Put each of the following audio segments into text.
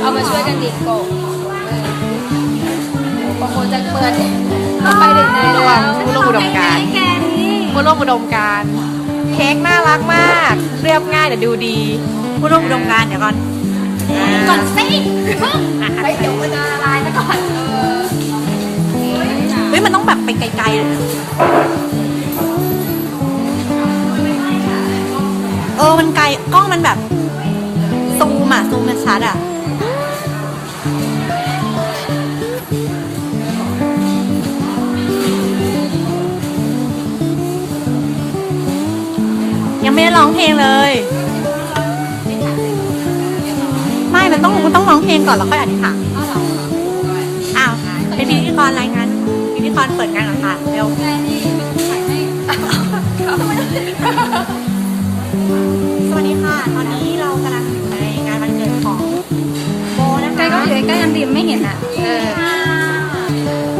เอามาช่วยกันดีดกบเออบางคนจะเปิดเอาไปถึงไหนแล้วผู้ร่วมอุดมการณ์แกนี้ผู้ร่วมอุดมการณ์เค้กน่ารักมาก เรียบง่ายแต่ดูดีผู้ร่วมอุดมการณ์เดี๋ยวก่อนก่อนสิเพิ่งไปเดี๋ยวมันจะละลายซะก่อนเออเฮ้ยมันต้องแบบไปไกลๆเลยนะเออมันไกลกล้องมันแบบซูมอะซูมมันชัดอะ ยังไม่ได้ร้องเพลงเลย ไม่มันต้องมันต้องร้องเพลงก่อนแล้วค่อยอธิษฐานเอาเหรออ้าวเป็นพิธีกรรายงานพิธีกรเปิดงานก่อนค่ะเร็วแกนี่ถ่ายให้เขาไม่ได้สวัสดีค่ะ ตอนนี้เรากำลังอยู่ในงานวันเกิดของโบนะใกล้คะก็อยู่ใกล้กันดีไม่เห็นอะ เออ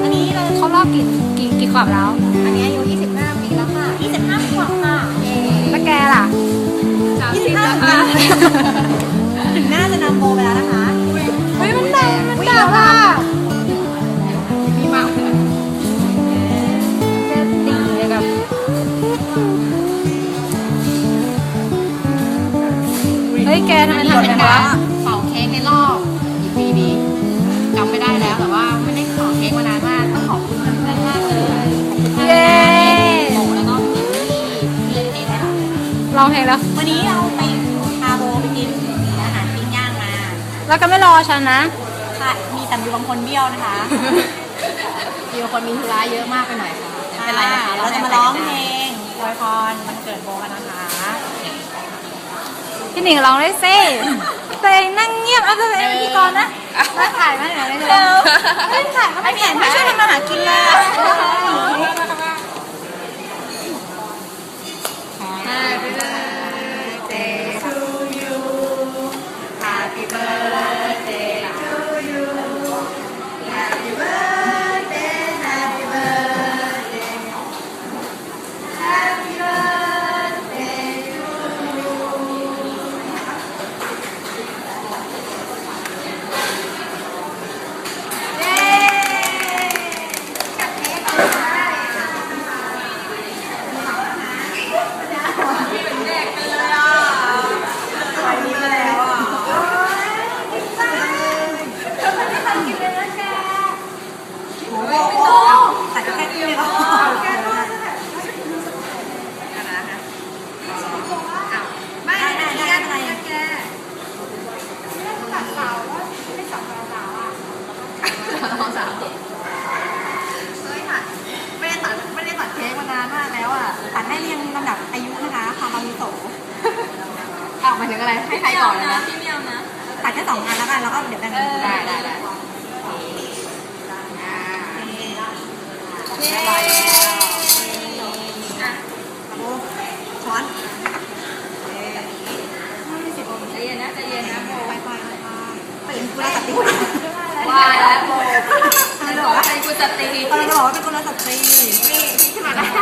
อันนี้เราเขารอบกี่กี่กี่ขวบแล้ว อันนี้ ล้วแกล่ะ25แล้วค่ะถึงหน้าจะนำโบไปแล้วนะคะเฮ้ยมันดังมันดังอะมีมากเลยแกตีเลยกับเฮ้ยแกทำไมทำอย่างนี้ ลองเพลงแล้ว วันนี้เราไปพาโบไปกินอาหารปิ้งย่างมา แล้วก็ไม่รอฉันนะ ค่ะ มีแต่มีบางคนเบี้ยวนะคะ มีคนมีธุระเยอะมากไปหน่อยค่ะไม่เป็นไรนะคะเราจะมาร้องเพลงอวยพรวันเกิดโบกันนะคะ พี่หนิงร้องได้สิตัวเองนั่งเงียบเอาตัวเองเป็นพิธีกรนะมาถ่ายมาหน่อยได้ไหมไม่ถ่ายก็ไม่ถ่ายไม่ช่วยทำมาหากินเลยแต่ก็แค่นี้ก็ไม่ได้ได้อะไร น้องสาว ไม่ได้ตัดไม่ได้ตัดเค้กมานานมากแล้วอะตัดให้เรียงลำดับอายุนะคะความอาวุโส อ้าวหมายถึงอะไรให้ใครก่อนเลยนะพี่เมียวนะตัดแค่สองอันแล้วกันแล้วก็เดี๋ยวแบ่งกันได้ได้ได้ช้อนใจเย็นนะใจเย็นนะโบไปไปค่ะตื่นกูแล้วตัดติว่าแล้วโบอะไรบอกว่าใจกุศตีเราจะบอกว่าเป็นคนละสตรีขึ้นมาได้